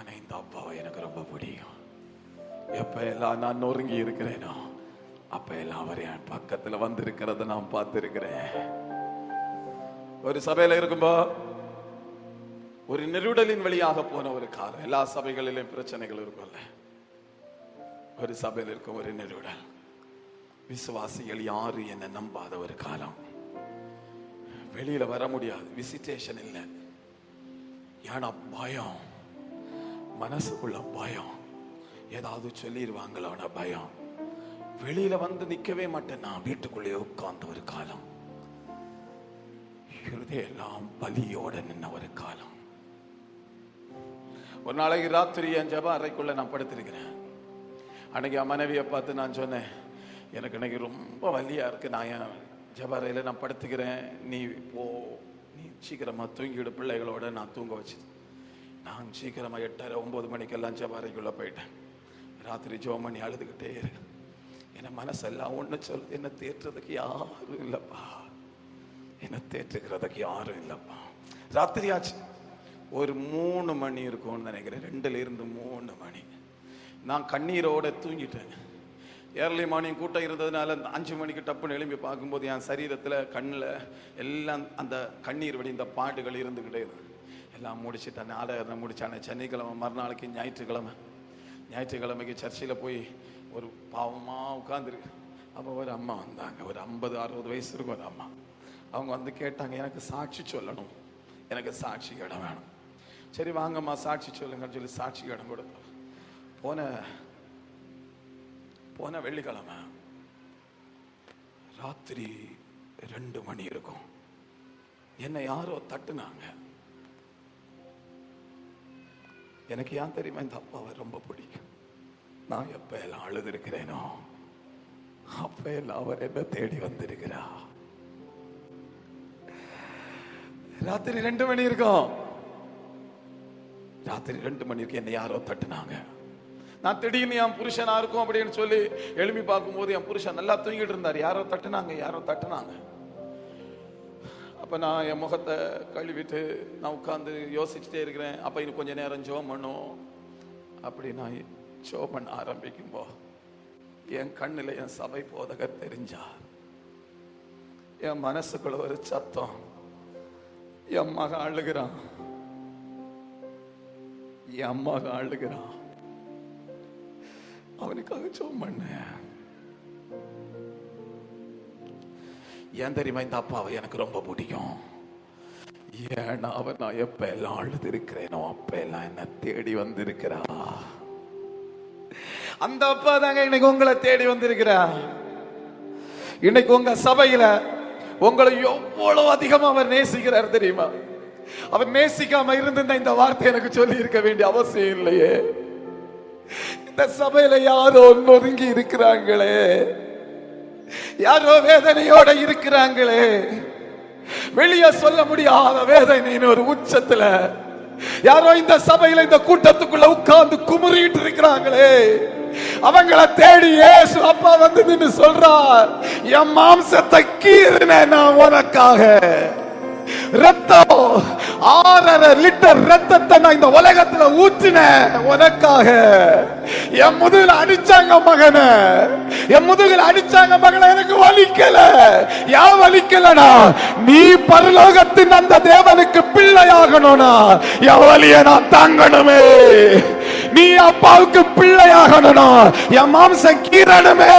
ஆனா இந்த அப்பாவை எனக்கு ரொம்ப பிடிக்கும். எப்ப எல்லாம் நான் நொறுங்கி இருக்கிறேனோ அப்ப எல்லாம் அவர் என் பக்கத்துல வந்து இருக்கிறத நான் பார்த்திருக்கிறேன். ஒரு சபையில இருக்கும்போ ஒரு நெருடலின் வழியாக போன ஒரு காலம் எல்லா சபைகளிலும் பிரச்சனைகள் இருக்கும்ல ஒரு சபையில் இருக்கும் ஒரு நெருடல். விசுவாசிகள் யாரு என்ன நம்பாத ஒரு காலம்? வெளியில வர முடியாது விசிட்டேஷன் இல்லை. ஏன்னா பயம். மனசுக்குள்ள பயம். ஏதாவது சொல்லிடுவாங்களோட பயம். வெளியில வந்து நிக்கவே மாட்டேன். நான் வீட்டுக்குள்ளே உட்கார்ந்த ஒரு காலம். எல்லாம் பலியோட நின்ன ஒரு காலம். ஒரு நாளைக்கு ராத்திரி என் ஜப அறைக்குள்ள நான் படுத்திருக்கிறேன். அன்னைக்கு என் மனைவியை பார்த்து நான் சொன்னேன் எனக்கு இன்னைக்கு ரொம்ப வலியா இருக்கு. நான் என் ஜப அறையில நான் படுத்துக்கிறேன். நீ போ. நீ சீக்கிரமா தூங்கிவிடு பிள்ளைகளோட நான் தூங்க வச்சு நான் சீக்கிரமாக எட்டரை ஒம்பது மணிக்கெல்லாம் ஜபாரிக்குள்ளே போயிட்டேன். ராத்திரி ஜோமணி பண்ணி அழுதுகிட்டே இருக்கு. என் மனசெல்லாம் ஒன்று சொல் என்னை தேற்றுறதுக்கு யாரும் இல்லைப்பா. என்னை தேற்றுக்கிறதுக்கு யாரும் இல்லைப்பா. ராத்திரி ஆச்சு ஒரு மூணு மணி இருக்கும்னு நினைக்கிறேன். ரெண்டுலேருந்து மூணு மணி. நான் கண்ணீரோட தூங்கிட்டேன். ஏர்லி மார்னிங் கூட்டம் இருந்ததுனால அந்த அஞ்சு மணிக்கு டப்புன்னு எழும்பி பார்க்கும்போது என் சரீரத்தில் கண்ணில் எல்லாம் அந்த கண்ணீர் வடிந்த பாட்டுகள் இருந்துக்கிட்டே இருக்கு. எல்லாம் முடிச்சுட்டேன். நாடகம் முடிச்சானே. சனிக்கிழமை மறுநாளைக்கு ஞாயிற்றுக்கிழமை. ஞாயிற்றுக்கிழமைக்கு சர்ச்சில் போய் ஒரு பாவமாக உட்காந்துருக்கு அப்போ ஒரு அம்மா வந்தாங்க. ஒரு ஐம்பது அறுபது வயசு இருக்கும் ஒரு அம்மா. அவங்க வந்து கேட்டாங்க எனக்கு சாட்சி சொல்லணும். எனக்கு சாட்சி இடம் வேணும். சரி வாங்கம்மா சாட்சி சொல்லுங்கன்னு சொல்லி சாட்சி இடம் கொடுத்தோம். போன போன வெள்ளிக்கிழமை ராத்திரி ரெண்டு மணி இருக்கும். என்னை யாரோ தட்டுனாங்க. எனக்கு ஏன் தெரியுமா இந்த அப்பாவை ரொம்ப பிடிக்கும்? நான் எப்ப எல்லாம் அழுதுருக்கிறேனோ அப்போ அப்ப எல்லாம் அவர் என்ன தேடி வந்திருக்கிறா. ராத்திரி ரெண்டு மணி இருக்கும். ராத்திரி ரெண்டு மணி இருக்கு என்னை யாரோ தட்டுனாங்க. நான் திடீர்னு என் புருஷனா இருக்கும் அப்படின்னு சொல்லி எழுப்பி பார்க்கும்போது என் புருஷன் நல்லா தூங்கிட்டு இருந்தார். யாரோ தட்டுனாங்க யாரோ தட்டுனாங்க. அப்போ நான் என் முகத்தை கழுவிட்டு நான் உட்காந்து யோசிச்சுட்டே இருக்கிறேன். அப்போ இன்னும் கொஞ்ச நேரம் ஜோம் பண்ணும் அப்படி நான் ஜோ பண்ண ஆரம்பிக்கும்போ என் கண்ணில் என் சபை போதகர் தெரிஞ்சா என் மனசுக்குள்ள ஒரு சத்தம் என் மகன் அழுகிறான். என் அம்மாக அழுகிறான். அவனுக்காக ஜோம் பண்ணேன். ஏன் தெரியுமா இந்த அப்பாவை எனக்கு ரொம்ப பிடிக்கும்? ஏன்னா அவர் நான் எப்ப எல்லாம் அழுது இருக்கிறேனோ அப்ப எல்லாம் என்ன தேடி வந்திருக்கிறா. அந்த அப்பா தாங்க இன்னைக்கு உங்களை தேடி வந்திருக்கிறா இன்னைக்கு உங்க சபையில உங்களை எவ்வளவு அதிகமா அவர் நேசிக்கிறார் தெரியுமா? அவர் நேசிக்காம இருந்திருந்தா இந்த வார்த்தை எனக்கு சொல்லி இருக்க வேண்டிய அவசியம் இல்லையே. இந்த சபையில யாரோ நொறுங்கி இருக்கிறாங்களே. யாரோ வேதனையோட இருக்கிறாங்களே. வெளியே சொல்ல முடியாத வேதனை ஒரு உச்சத்துல யாரோ இந்த சபையில இந்த கூட்டத்துக்குள்ள உட்கார்ந்து குமுறிட்டு இருக்கிறாங்களே. அவங்கள தேடி ஏசு அப்பா வந்து நின்னு சொல்றார் என் மாம்சத்தை கீறின நான் உனக்காக. ரத்தம் ஆறரை லிட்டர் ரத்தத்தை நான் இந்த உலகத்துல ஊற்றினேன். உனக்காக. என் முதுகுல அடிச்சாங்க மகனை. என் முதுகுல அடிச்சாங்க மகனை எனக்கு வலிக்கல. ஏன் வலிக்கலனா நீ பரலோகத்தின் அந்த தேவனுக்கு பிள்ளையாகணும்னா என் வலிய நான் தாங்கணுமே. நீ அப்பாவுக்கு பிள்ளையாகணும்னா என் மாம்சம் கீரணுமே